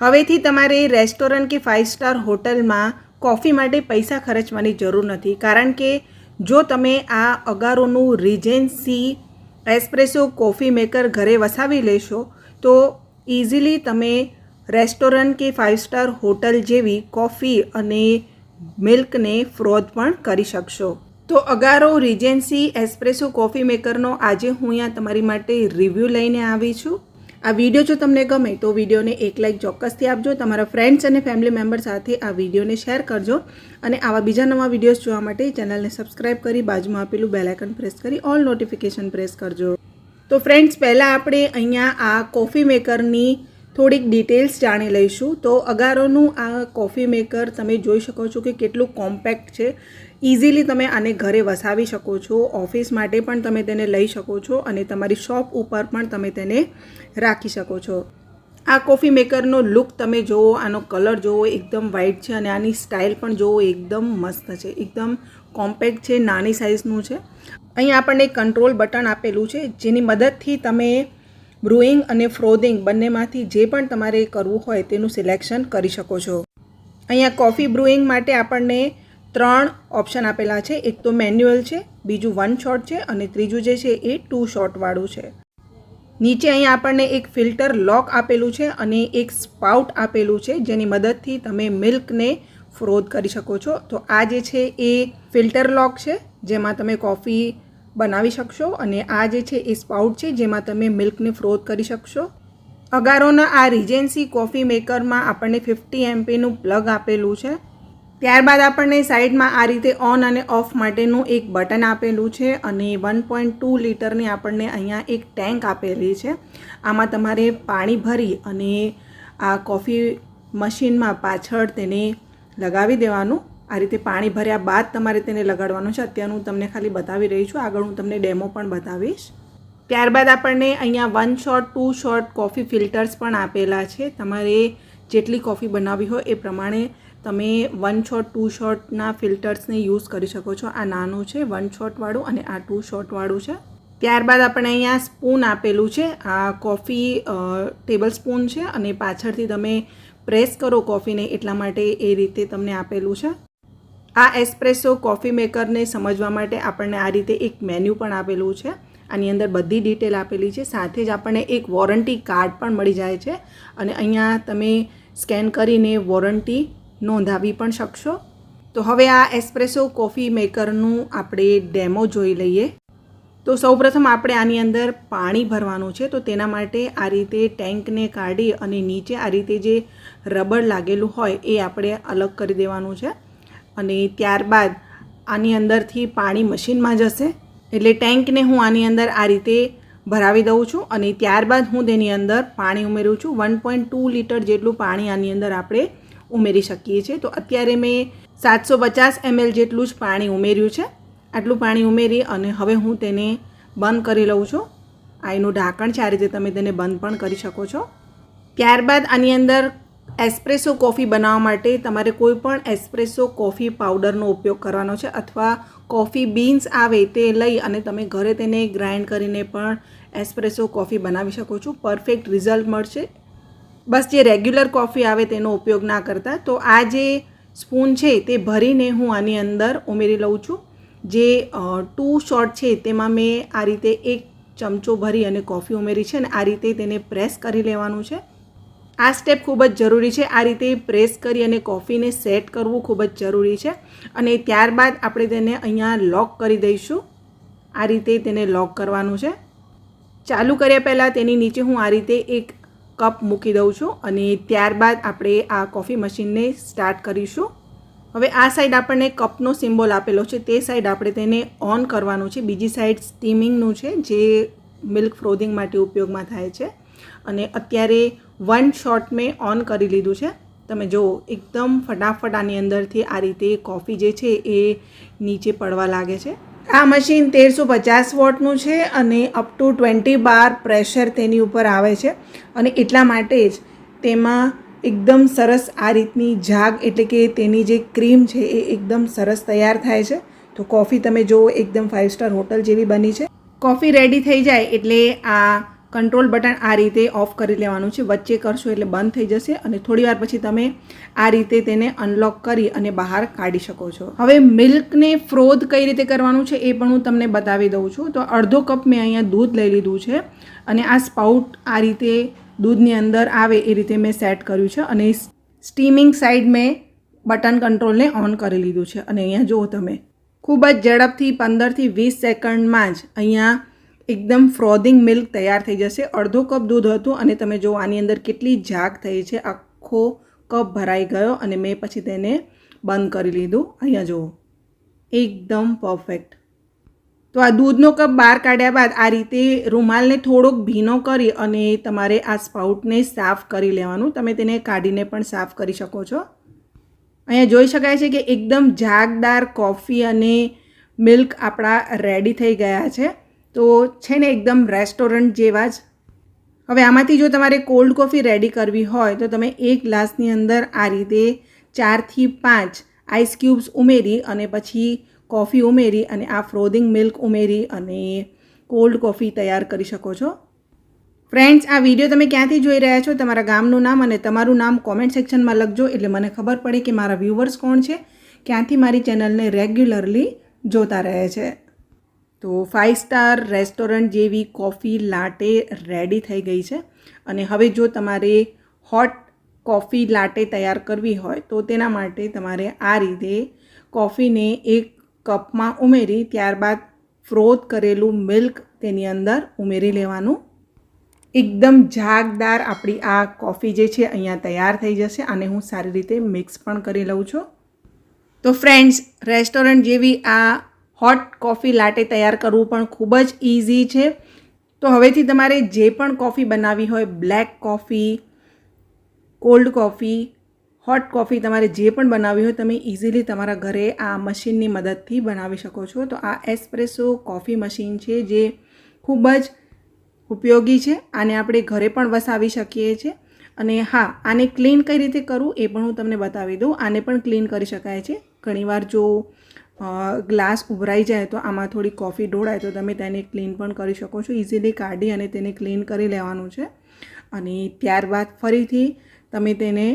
હવેથી તમારે રેસ્ટોરન્ટ કે ફાઇવ સ્ટાર હોટલમાં કોફી માટે પૈસા ખર્ચવાની જરૂર નથી. કારણ કે જો તમે આ અગારોનું રિજેન્સી એસ્પ્રેસો કોફી મેકર ઘરે વસાવી લેશો, તો ઇઝીલી તમે રેસ્ટોરન્ટ કે ફાઇવ સ્ટાર હોટલ જેવી કોફી અને મિલ્કને ફ્રોધ પણ કરી શકશો. તો અગારો રિજેન્સી એસ્પ્રેસો કોફી મેકરનો આજે હું અહીંયા તમારી માટે રિવ્યૂ લઈને આવી છું. આ વીડિયો જો તમને ગમે તો વિડીયોને એક લાઇક ચોક્કસથી આપજો, તમારા ફ્રેન્ડ્સ અને ફેમિલી મેમ્બર સાથે આ વિડીયોને શેર કરજો અને આવા બીજા નવા વિડીયોઝ જોવા માટે ચેનલને સબસ્ક્રાઇબ કરી બાજુમાં આપેલું બેલાઇકન પ્રેસ કરી ઓલ નોટિફિકેશન પ્રેસ કરજો. તો ફ્રેન્ડ્સ પહેલાં આપણે અહીંયા આ કોફી મેકરની થોડીક ડિટેલ્સ જાણી લઈશું. તો અગારોનું આ કોફી મેકર તમે જોઈ શકો છો કે કેટલું કોમ્પેક્ટ છે. ઇઝીલી તમે આને ઘરે વસાવી શકો છો, ઓફિસ માટે પણ તમે તેને લઈ શકો છો અને તમારી શોપ ઉપર પણ તમે તેને રાખી શકો છો. આ કોફી મેકરનો લુક તમે જુઓ, આનો કલર જુઓ, એકદમ વ્હાઇટ છે અને આની સ્ટાઇલ પણ જુઓ, એકદમ મસ્ત છે, એકદમ કોમ્પેક્ટ છે, નાની સાઇઝનું છે. અહીં આપણને કંટ્રોલ બટન આપેલું છે, જેની મદદથી તમે બ્રુઇંગ અને ફ્રોધિંગ બંનેમાંથી જે પણ તમારે કરવું હોય તેનું સિલેક્શન કરી શકો છો. અહીંયા કોફી બ્રુઇંગ માટે આપણને ત્રણ ઓપ્શન આપેલા છે. એક તો મેન્યુઅલ છે, બીજું વન શોટ છે અને ત્રીજું જે છે એ ટુ શોટવાળું છે. નીચે અહીંયા આપણને એક ફિલ્ટર લોક આપેલું છે અને એક સ્પાઉટ આપેલું છે, જેની મદદથી તમે મિલ્કને ફ્રોધ કરી શકો છો. તો આ જે છે એ ફિલ્ટર લોક છે, જેમાં તમે કોફી બનાવી શકશો અને આ જે છે એ સ્પાઉટ છે, જેમાં તમે મિલ્કને ફ્રોથ કરી શકશો. અગારોના આ રિજેન્સી કોફી મેકરમાં આપણને ફિફ્ટી એમપીનું પ્લગ આપેલું છે. ત્યારબાદ આપણને સાઈડમાં આ રીતે ઓન અને ઓફ માટેનું એક બટન આપેલું છે અને વન પોઈન્ટ ટુ લીટરની આપણને અહીંયા એક ટેન્ક આપેલી છે. આમાં તમારે પાણી ભરી અને આ કોફી મશીનમાં પાછળ તેને લગાવી દેવાનું. આ રીતે પાણી ભર્યા બાદ તમારે તેને લગાડવાનું છે. અત્યારે હું તમને ખાલી બતાવી રહી છું. આગળ હું તમને ડેમો પણ બતાવીશ. ત્યારબાદ આપણને અહીંયા one shot, two shot coffee filters પણ આપેલા છે. તમારે જેટલી કોફી બનાવવી હોય એ પ્રમાણે તમે વન શોટ ટુ શોટના ફિલ્ટર્સને યુઝ કરી શકો છો. આ નાનું છે વન શોટવાળું અને આ ટુ શોટવાળું છે. ત્યારબાદ આપણે અહીંયા સ્પૂન આપેલું છે. આ કોફી ટેબલ સ્પૂન છે અને પાછળથી તમે પ્રેસ કરો કોફીને એટલા માટે એ રીતે તમને આપેલું છે. આ એસ્પ્રેસો કોફી મેકરને સમજવા માટે આપણને આ રીતે એક મેન્યુ પણ આપેલું છે. આની અંદર બધી ડિટેલ આપેલી છે. સાથે જ આપણને એક વોરંટી કાર્ડ પણ મળી જાય છે. અને અહીંયા તમે સ્કેન કરીને વોરંટી નોંધાવી પણ શકશો. તો હવે આ એસ્પ્રેસો કોફી મેકરનું આપણે ડેમો જોઈ લઈએ. તો સૌપ્રથમ આપણે આની અંદર પાણી ભરવાનું છે. તો તેના માટે આ રીતે ટેન્કને કાઢી અને નીચે આ રીતે જે રબર લાગેલું હોય એ આપણે અલગ કરી દેવાનું છે. અને ત્યારબાદ આની અંદરથી પાણી મશીનમાં જશે. એટલે ટેન્કને હું આની અંદર આ રીતે ભરાવી દઉં છું અને ત્યારબાદ હું તેની અંદર પાણી ઉમેરું છું. વન પોઈન્ટ ટુ લીટર જેટલું પાણી આની અંદર આપણે ઉમેરી શકીએ છીએ. તો અત્યારે મેં સાતસો પચાસ એમએલ જેટલું જ પાણી ઉમેર્યું છે. આટલું પાણી ઉમેરી અને હવે હું તેને બંધ કરી લઉં છું. આ એનું ઢાંકણ છે, આ રીતે તમે તેને બંધ પણ કરી શકો છો. ત્યારબાદ આની અંદર એસ્પ્રેસો કોફી બનાવવા માટે તમારે કોઈ પણ એસ્પ્રેસો કોફી પાવડરનો ઉપયોગ કરવાનો છે અથવા કોફી બીન્સ આવે તે લઈ અને તમે ઘરે તેને ગ્રાઇન્ડ કરીને પણ એસ્પ્રેસો કોફી બનાવી શકો છો. પરફેક્ટ રિઝલ્ટ મળશે. બસ જે રેગ્યુલર કોફી આવે તેનો ઉપયોગ ના કરતા. તો આ જે સ્પૂન છે તે ભરીને હું આની અંદર ઉમેરી લઉં છું. જે ટુ શોટ છે તેમાં મેં આ રીતે એક ચમચો ભરી અને કોફી ઉમેરી છે અને આ રીતે તેને પ્રેસ કરી લેવાનું છે. આ સ્ટેપ ખૂબ જ જરૂરી છે. આ રીતે પ્રેસ કરી અને કોફીને સેટ કરવું ખૂબ જ જરૂરી છે. અને ત્યારબાદ આપણે તેને અહીંયા લોક કરી દઈશું. આ રીતે તેને લોક કરવાનું છે. ચાલુ કર્યા પહેલાં તેની નીચે હું આ રીતે એક કપ મૂકી દઉં છું અને ત્યારબાદ આપણે આ કોફી મશીનને સ્ટાર્ટ કરીશું. હવે આ સાઈડ આપણને કપનો સિમ્બોલ આપેલો છે, તે સાઈડ આપણે તેને ઓન કરવાનું છે. બીજી સાઈડ સ્ટીમિંગનું છે, જે મિલ્ક ફ્રોધિંગ માટે ઉપયોગમાં થાય છે. અને અત્યારે વન શોટ મેં ઓન કરી લીધું છે. તમે જુઓ એકદમ ફટાફટ આની અંદરથી આ રીતે કોફી જે છે એ નીચે પડવા લાગે છે. આ મશીન તેરસો પચાસ વોટનું છે અને up to twenty bar pressure તેની ઉપર આવે છે. અને એટલા માટે જ તેમાં એકદમ સરસ આ રીતની જાગ એટલે કે તેની જે ક્રીમ છે એ એકદમ સરસ તૈયાર થાય છે. તો કોફી તમે જુઓ, એકદમ ફાઇવ સ્ટાર હોટલ જેવી બની છે. કોફી રેડી થઈ જાય એટલે આ કંટ્રોલ બટન આ રીતે ઓફ કરી લેવાનું છે. વચ્ચે કરશો એટલે બંધ થઈ જશે અને થોડી વાર પછી તમે આ રીતે તેને અનલોક કરી અને બહાર કાઢી શકો છો. હવે મિલ્કને ફ્રોધ કઈ રીતે કરવાનું છે એ પણ હું તમને બતાવી દઉં છું. તો અડધો કપ મેં અહીંયા દૂધ લઈ લીધું છે અને આ સ્પાઉટ આ રીતે દૂધની અંદર આવે એ રીતે મેં સેટ કર્યું છે અને સ્ટીમિંગ સાઈડ મેં બટન કંટ્રોલને ઓન કરી લીધું છે. અને અહીંયા જુઓ તમે, ખૂબ જ ઝડપથી પંદરથી વીસ સેકન્ડમાં જ અહીંયા એકદમ ફ્રોધિંગ મિલ્ક તૈયાર થઈ જશે. અડધો કપ દૂધ હતું અને તમે જો આની અંદર કેટલી જાગ થઈ છે. આખો કપ ભરાઈ ગયો અને મેં પછી તેને બંધ કરી લીધું. અહીંયા જુઓ. એકદમ પરફેક્ટ. તો આ દૂધનો કપ બહાર કાઢ્યા બાદ આ રીતે રૂમાલને થોડોક ભીનો કરી અને તમારે આ સ્પાઉટને સાફ કરી લેવાનું. તમે તેને કાઢીને પણ સાફ કરી શકો છો. અહીંયા જોઈ શકાય છે કે એકદમ જાગદાર કોફી અને મિલ્ક આપણા રેડી થઈ ગયા છે. તો છે ને એકદમ રેસ્ટોરન્ટ જેવા જ. હવે આમાંથી જો તમારે કોલ્ડ કોફી રેડી કરવી હોય, તો તમે એક ગ્લાસની અંદર આ રીતે ચારથી પાંચ આઈસ ક્યુબ્સ ઉમેરી અને પછી કોફી ઉમેરી અને આ ફ્રોધિંગ મિલ્ક ઉમેરી અને કોલ્ડ કોફી તૈયાર કરી શકો છો. ફ્રેન્ડ્સ, આ વીડિયો તમે ક્યાંથી જોઈ રહ્યા છો? તમારા ગામનું નામ અને તમારું નામ કોમેન્ટ સેક્શનમાં લખજો, એટલે મને ખબર પડે કે મારા વ્યૂવર્સ કોણ છે? ક્યાંથી મારી ચેનલને રેગ્યુલરલી જોતા રહે છે? તો ફાઇવ સ્ટાર રેસ્ટોરન્ટ જેવી કોફી લાટે રેડી થઈ ગઈ છે. અને હવે જો તમારે હોટ કોફી લાટે તૈયાર કરવી હોય, તો તેના માટે તમારે આ રીતે કોફીને એક કપમાં ઉમેરી, ત્યારબાદ ફ્રોથ કરેલું મિલ્ક તેની અંદર ઉમેરી લેવાનું. એકદમ જાગદાર આપણી આ કોફી જે છે અહીંયા તૈયાર થઈ જશે અને હું સારી રીતે મિક્સ પણ કરી લઉં છું. તો ફ્રેન્ડ્સ રેસ્ટોરન્ટ જેવી આ હોટ કોફી લાટે તૈયાર કરવું પણ ખૂબ જ ઇઝી છે. તો હવેથી તમારે જે પણ કોફી બનાવવી હોય, black coffee, cold coffee, hot coffee તમારે જે પણ બનાવવી હોય તમે ઇઝીલી તમારા ઘરે આ મશીનની મદદથી બનાવી શકો છો. તો આ એસ્પ્રેસો કોફી મશીન છે જે ખૂબ જ ઉપયોગી છે, આને આપણે ઘરે પણ વસાવી શકીએ છીએ. અને હા, આને ક્લીન કઈ રીતે કરવું એ પણ હું તમને બતાવી દઉં. આને પણ ક્લીન કરી શકાય છે. ઘણીવાર જો ગ્લાસ ઉભરાઈ જાય તો આમાં થોડી કોફી ઢોળાય તો તમે તેને ક્લીન પણ કરી શકો છો. ઇઝીલી કાઢી અને તેને ક્લીન કરી લેવાનું છે. અને ત્યારબાદ ફરીથી તમે તેને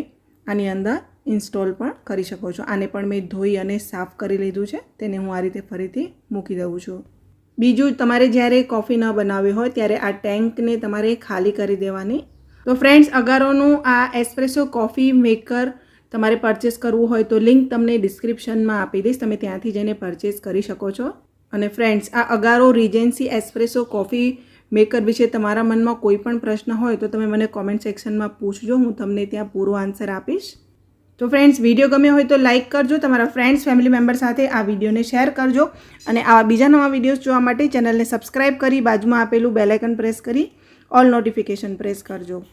આની અંદર ઇન્સ્ટોલ પણ કરી શકો છો. આને પણ મેં ધોઈ અને સાફ કરી લીધું છે. તેને હું આ રીતે ફરીથી મૂકી દઉં છું. બીજું, તમારે જ્યારે કોફી ન બનાવવી હોય ત્યારે આ ટેન્કને તમારે ખાલી કરી દેવાની. તો ફ્રેન્ડ્સ અગારોનું આ એસ્પ્રેસો કોફી મેકર તમારે પરચેસ કરવું હોય તો લિંક તમને ડિસ્ક્રિપ્શનમાં આપી દઈશ. તમે ત્યાંથી જઈને પરચેસ કરી શકો છો. અને ફ્રેન્ડ્સ આ Agaro regency espresso coffee maker વિશે તમારા મનમાં કોઈ પણ પ્રશ્ન હોય તો તમે મને કોમેન્ટ સેક્શનમાં પૂછજો. હું તમને ત્યાં પૂરો આન્સર આપીશ. તો ફ્રેન્ડ્સ વીડિયો ગમ્યો હોય તો લાઇક કરજો. તમારા ફ્રેન્ડ્સ ફેમિલી મેમ્બર સાથે આ વિડીયોને શેર કરજો. અને આવા બીજા નવા વિડીયોઝ જોવા માટે ચેનલને સબસ્ક્રાઇબ કરી બાજુમાં આપેલું બેલાઇકન પ્રેસ કરી ઓલ નોટિફિકેશન પ્રેસ કરજો.